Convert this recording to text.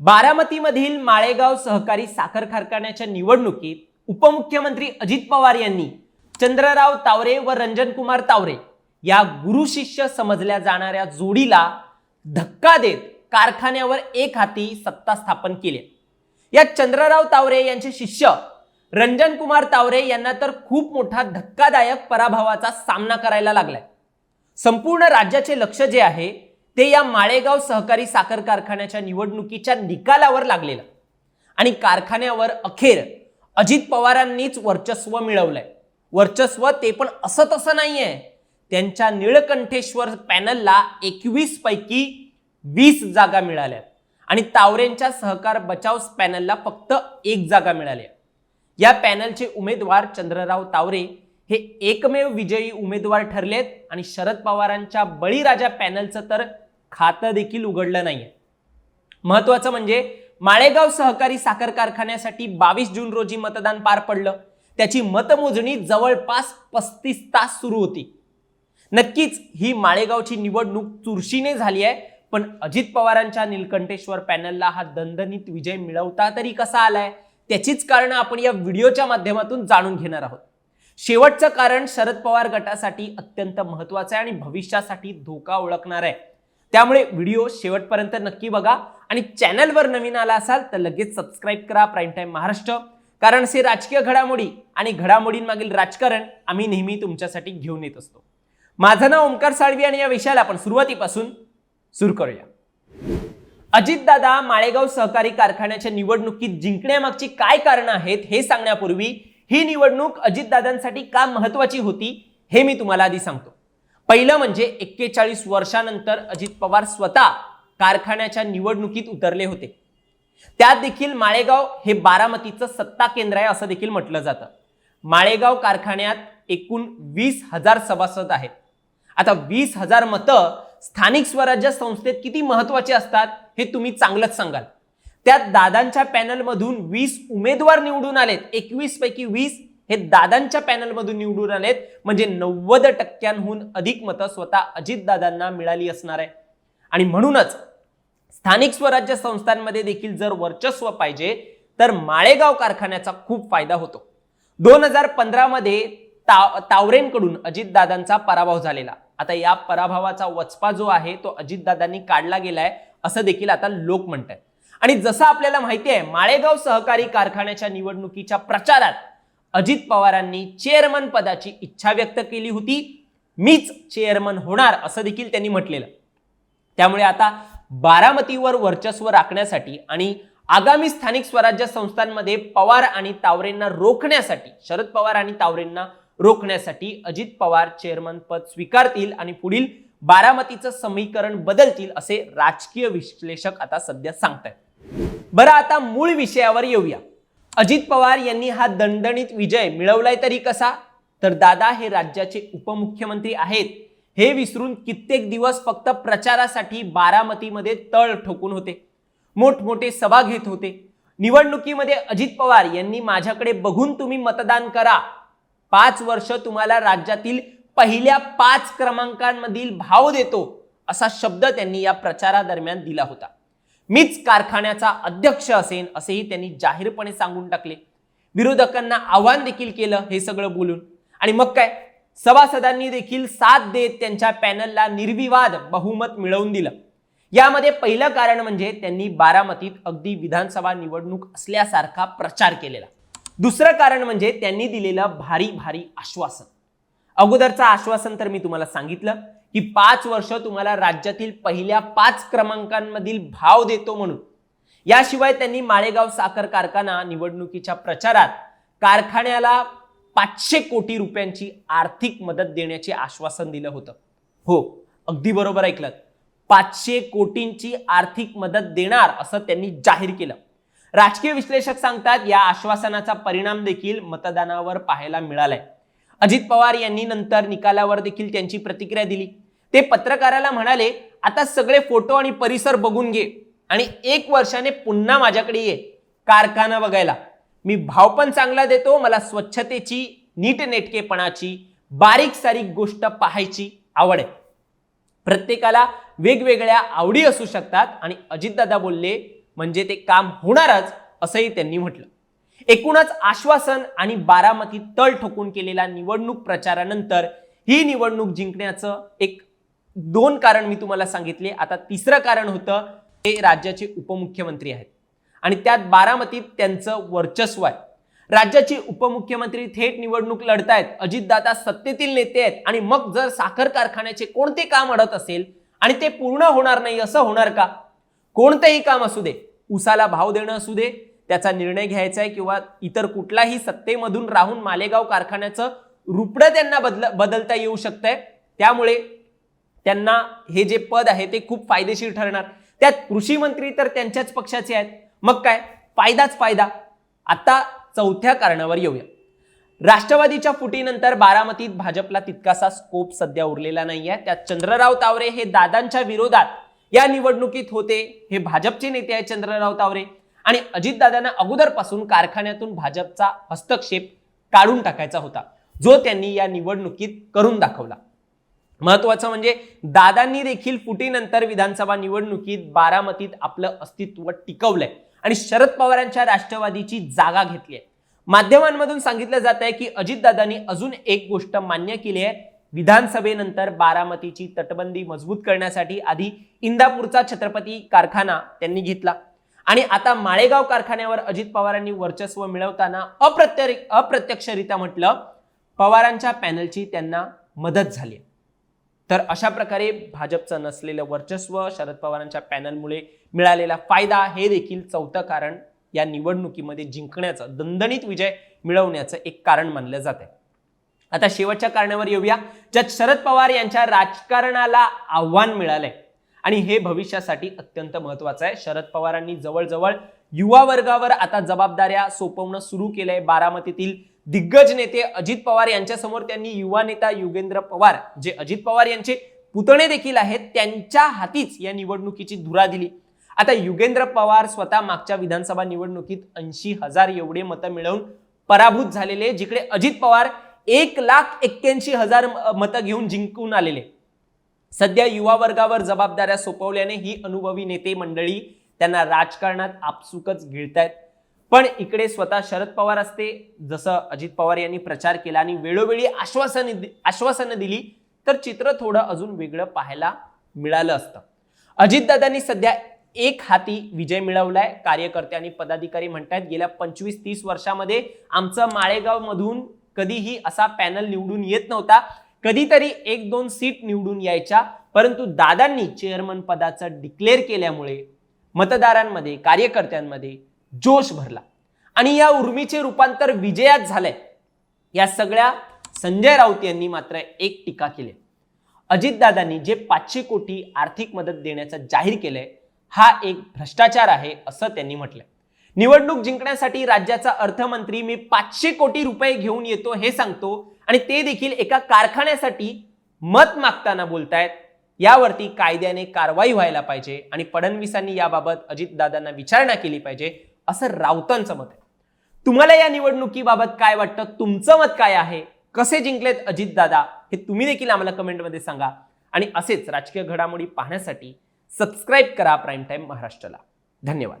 बारामतीमधील माळेगाव सहकारी साखर कारखान्याच्या निवडणुकीत उपमुख्यमंत्री अजित पवार यांनी चंद्रराव तावरे व रंजनकुमार तावरे या गुरु शिष्य समजल्या जाणाऱ्या जोडीला धक्का देत कारखान्यावर एक हाती सत्ता स्थापन केली. या चंद्रराव तावरे यांचे शिष्य रंजनकुमार तावरे यांना तर खूप मोठा धक्कादायक पराभवाचा सामना करायला लागलाय. संपूर्ण राज्याचे लक्ष जे आहे ते या माळेगाव सहकारी साखर कारखान्याच्या निवडणुकीच्या निकालावर लागलेलं. आणि कारखान्यावर अखेर अजित पवारांनीच वर्चस्व मिळवलंय. वर्चस्व ते पण असं तसं नाहीये. त्यांच्या निळकंठेश्वर पॅनलला एकवीस पैकी वीस जागा मिळाल्या. आणि तावरेंच्या सहकार बचाव पॅनलला फक्त एक जागा मिळाली या पॅनलचे उमेदवार चंद्रराव तावरे हे एकमेव विजयी उमेदवार ठरलेत. आणि शरद पवारांच्या बळीराजा पॅनलचं तर खातं देखील उघडलं नाहीये. महत्वाचं म्हणजे माळेगाव सहकारी साखर कारखान्यासाठी बावीस जून रोजी मतदान पार पडलं. त्याची मतमोजणी जवळपास पस्तीस तास सुरू होती. नक्कीच ही माळेगावची निवडणूक चुरशीने झाली आहे पण अजित पवारांच्या निलकंठेश्वर पॅनलला हा दणदणीत विजय मिळवता तरी कसा आलाय त्याचीच कारण आपण या व्हिडिओच्या माध्यमातून जाणून घेणार आहोत. शेवटचं कारण शरद पवार गटासाठी अत्यंत महत्वाचं आहे आणि भविष्यासाठी धोका ओळखणार आहे. त्यामुळे व्हिडिओ शेवटपर्यंत नक्की बघा. आणि चॅनलवर नवीन आला असाल तर लगेच सबस्क्राईब करा प्राईम टाईम महाराष्ट्र. कारण असे राजकीय घडामोडी आणि घडामोडींमागील राजकारण आम्ही नेहमी तुमच्यासाठी घेऊन येत असतो. माझं नाव ओंकार साळवी आणि या विषयाला आपण सुरुवातीपासून सुरू करूया. अजितदादा माळेगाव सहकारी कारखान्याच्या निवडणुकीत जिंकण्यामागची काय कारणं आहेत हे सांगण्यापूर्वी ही निवडणूक अजितदादांसाठी का महत्वाची होती हे मी तुम्हाला आधी सांगतो. पहिलं म्हणजे एक्केचाळीस वर्षानंतर अजित पवार स्वतः कारखान्याच्या निवडणुकीत उतरले होते. त्यात देखील माळेगाव हे बारामतीचं सत्ता केंद्र आहे असं देखील म्हटलं जातं. माळेगाव कारखान्यात एकूण वीस हजार सभासद आहेत. आता वीस हजार मतं स्थानिक स्वराज्य संस्थेत किती महत्त्वाचे असतात हे तुम्ही चांगलंच सांगाल. त्यात दादांच्या पॅनलमधून वीस उमेदवार निवडून आलेत. एकवीस पैकी वीस हे दादांच्या पॅनलमधून निवडून आलेत. म्हणजे नव्वद टक्क्यांहून अधिक मतं स्वतः अजितदादांना मिळाली असणार आहे. आणि म्हणूनच स्थानिक स्वराज्य संस्थांमध्ये देखील जर वर्चस्व पाहिजे तर माळेगाव कारखान्याचा खूप फायदा होतो. दोन हजार पंधरामध्ये ता तावरेंकडून अजितदादांचा पराभव झालेला. आता या पराभवाचा वचपा जो आहे तो अजितदादांनी काढला गेलाय असं देखील आता लोक म्हणत आणि जसं आपल्याला माहिती आहे माळेगाव सहकारी कारखान्याच्या निवडणुकीच्या प्रचारात अजित पवारांनी चेअरमन पदाची इच्छा व्यक्त केली होती. मीच चेअरमन होणार असं देखील त्यांनी म्हटलेलं. त्यामुळे आता बारामतीवर वर्चस्व राखण्यासाठी आणि आगामी स्थानिक स्वराज्य संस्थांमध्ये पवार आणि तावरेंना रोखण्यासाठी शरद पवार आणि तावरेंना रोखण्यासाठी अजित पवार चेअरमन पद स्वीकारतील आणि पुढील बारामतीचं समीकरण बदलतील असे राजकीय विश्लेषक आता सध्या सांगतायत. बरं आता मूळ विषयावर येऊया. अजित पवार यांनी हा दणदणीत विजय मिळवलाय तरी कसा? तर दादा हे राज्याचे उपमुख्यमंत्री आहेत. हे विसरून कित्येक दिवस फक्त प्रचारासाठी बारामतीमध्ये तळ ठोकून होते. मोठमोठे सभा घेत होते. निवडणुकीमध्ये अजित पवार यांनी माझ्याकडे बघून तुम्ही मतदान करा. पाच वर्ष तुम्हाला राज्यातील पहिल्या पाच क्रमांकांमधील भाव देतो असा शब्द त्यांनी या प्रचारादरम्यान दिला होता. मीच कारखान्याचा अध्यक्ष असेन असेही त्यांनी जाहीरपणे सांगून टाकले. विरोधकांना आव्हान देखील केलं हे सगळं बोलून. आणि मग काय? सभासदांनी देखील साथ देत त्यांच्या पॅनलला निर्विवाद बहुमत मिळवून दिलं. यामध्ये पहिलं कारण म्हणजे त्यांनी बारामतीत अगदी विधानसभा निवडणूक असल्यासारखा प्रचार केलेला. दुसरं कारण म्हणजे त्यांनी दिलेलं भारी भारी आश्वासन. अगोदरचं आश्वासन तर मी तुम्हाला सांगितलं. की पाच वर्ष तुम्हाला राज्यातील पहिल्या पाच क्रमांकांमधील भाव देतो म्हणून. याशिवाय त्यांनी माळेगाव साखर कारखाना निवडणुकीच्या प्रचारात कारखान्याला पाचशे कोटी रुपयांची आर्थिक मदत देण्याचे आश्वासन दिलं होतं. हो अगदी बरोबर ऐकलं पाचशे कोटींची आर्थिक मदत देणार असं त्यांनी जाहीर केलं. राजकीय विश्लेषक सांगतात या आश्वासनाचा परिणाम देखील मतदानावर पाहायला मिळालाय. अजित पवार यांनी नंतर निकालावर देखील त्यांची प्रतिक्रिया दिली. ते पत्रकाराला म्हणाले आता सगळे फोटो आणि परिसर बघून घे आणि एक वर्षाने पुन्हा माझ्याकडे ये कारखाना बघायला. मी भाव पण चांगला देतो मला स्वच्छतेची नीटनेटकेपणाची बारीक सारीक गोष्ट पाहायची आवड आहे. प्रत्येकाला वेगवेगळ्या आवडी असू शकतात आणि अजितदादा बोलले म्हणजे ते काम होणारच असंही त्यांनी म्हटलं. एकूणच आश्वासन आणि बारामती तळ ठोकून केलेल्या निवडणूक प्रचारानंतर ही निवडणूक जिंकण्याचं एक दोन कारण मी तुम्हाला सांगितले. आता तिसरं कारण होतं ते राज्याचे उपमुख्यमंत्री आहेत. आणि त्यात बारामतीत त्यांचं वर्चस्व आहे. राज्याचे उपमुख्यमंत्री थेट निवडणूक लढतायत. अजितदादा सत्तेतील नेते आहेत. आणि मग जर साखर कारखान्याचे कोणते काम अडत असेल आणि ते पूर्ण होणार नाही असं होणार का? कोणतंही काम असू दे. उसाला भाव देणं असू दे. त्याचा निर्णय घ्यायचा आहे किंवा इतर कुठलाही सत्तेमधून राहून मालेगाव कारखान्याचं रुपडं त्यांना बदल बदलता येऊ शकतंय. त्यामुळे त्यांना हे जे पद आहे ते खूप फायदेशीर ठरणार. त्यात कृषी मंत्री तर त्यांच्याच पक्षाचे आहेत. मग काय? फायदाच फायदा. आता चौथ्या कारणावर येऊया. राष्ट्रवादीच्या फुटीनंतर बारामतीत भाजपला तितकासा स्कोप सध्या उरलेला नाहीये. त्यात चंद्रराव तावरे हे दादांच्या विरोधात या निवडणुकीत होते. हे भाजपचे नेते आहेत चंद्रराव तावरे. आणि अजितदादांना अगोदरपासून कारखान्यातून भाजपचा हस्तक्षेप काढून टाकायचा होता. जो त्यांनी या निवडणुकीत करून दाखवला. महत्वाचं म्हणजे दादांनी देखील फुटीनंतर विधानसभा निवडणुकीत बारामतीत आपलं अस्तित्व टिकवलंय. आणि शरद पवारांच्या राष्ट्रवादीची जागा घेतली आहे माध्यमांमधून सांगितलं जात आहे की अजितदादांनी अजून एक गोष्ट मान्य केली आहे. विधानसभेनंतर बारामतीची तटबंदी मजबूत करण्यासाठी आधी इंदापूरचा छत्रपती कारखाना त्यांनी घेतला. आणि आता माळेगाव कारखान्यावर अजित पवारांनी वर्चस्व मिळवताना अप्रत्य अप्रत्यक्षरित्या म्हटलं पवारांच्या पॅनलची त्यांना मदत झाली तर अशा प्रकारे भाजपचं नसलेलं वर्चस्व शरद पवारांच्या पॅनलमुळे मिळालेला फायदा हे देखील चौथं कारण या निवडणुकीमध्ये जिंकण्याचं दणदणीत विजय मिळवण्याचं एक कारण मानलं जात आहे. आता शेवटच्या कारणावर येऊया ज्यात शरद पवार यांच्या राजकारणाला आव्हान मिळालंय. आणि हे भविष्यासाठी अत्यंत महत्वाचं आहे. शरद पवारांनी जवळजवळ युवा वर्गावर आता जबाबदाऱ्या सोपवणं सुरू केलंय बारामतीतील दिग्गज नेते अजित पवार यांच्यासमोर त्यांनी युवा नेता युगेंद्र पवार जे अजित पवार यांचे पुतणे देखील आहेत त्यांच्या हातीच या निवडणुकीची धुरा दिली. आता युगेंद्र पवार स्वतः मागच्या विधानसभा निवडणुकीत ऐंशी हजार एवढे मतं मिळवून पराभूत झालेले जिकडे अजित पवार एक लाख एक्क्याऐंशी हजार मतं घेऊन जिंकून आलेले. सध्या युवा वर्गावर जबाबदाऱ्या सोपवल्याने ही अनुभवी नेते मंडळी त्यांना राजकारणात आपसुकच गिळतायत. पण इकडे स्वतः शरद पवार असते जसं अजित पवार यांनी प्रचार केला आणि वेळोवेळी आश्वासन आश्वासनं दिली तर चित्र थोडं अजून वेगळं पाहायला मिळालं असतं. अजितदादांनी सध्या एक हाती विजय मिळवलाय कार्यकर्ते आणि पदाधिकारी म्हणतायत गेल्या पंचवीस तीस वर्षामध्ये आमचं माळेगाव मधून कधीही असा पॅनल निवडून येत नव्हता. कधीतरी एक दोन सीट निवडून यायच्या परंतु दादांनी चेअरमन पदाचं डिक्लेअर केल्यामुळे मतदारांमध्ये कार्यकर्त्यांमध्ये जोश भरला. आणि या उर्मीचे रूपांतर विजयात झालंय. या सगळ्या संजय राऊत यांनी मात्र एक टीका केली. अजितदादांनी जे पाचशे कोटी आर्थिक मदत देण्याचं जाहीर केलंय हा एक भ्रष्टाचार आहे असं त्यांनी म्हटलंय. निवडणूक जिंकण्यासाठी राज्याचा अर्थमंत्री मी पाचशे कोटी रुपये घेऊन येतो हे सांगतो आणि ते देखील एका कारखान्यासाठी मत मागताना बोलतायत. यावरती कायद्याने कारवाई व्हायला पाहिजे आणि फडणवीसांनी याबाबत अजितदादांना विचारणा केली पाहिजे. असं राऊतांचं मत आहे. तुम्हाला या निवडणुकीबाबत काय वाटतं? तुमचं मत काय आहे? कसे जिंकलेत अजितदादा हे तुम्ही देखील आम्हाला कमेंटमध्ये सांगा. आणि असेच राजकीय घडामोडी पाहण्यासाठी सबस्क्राईब करा प्राईम टाईम महाराष्ट्राला. धन्यवाद.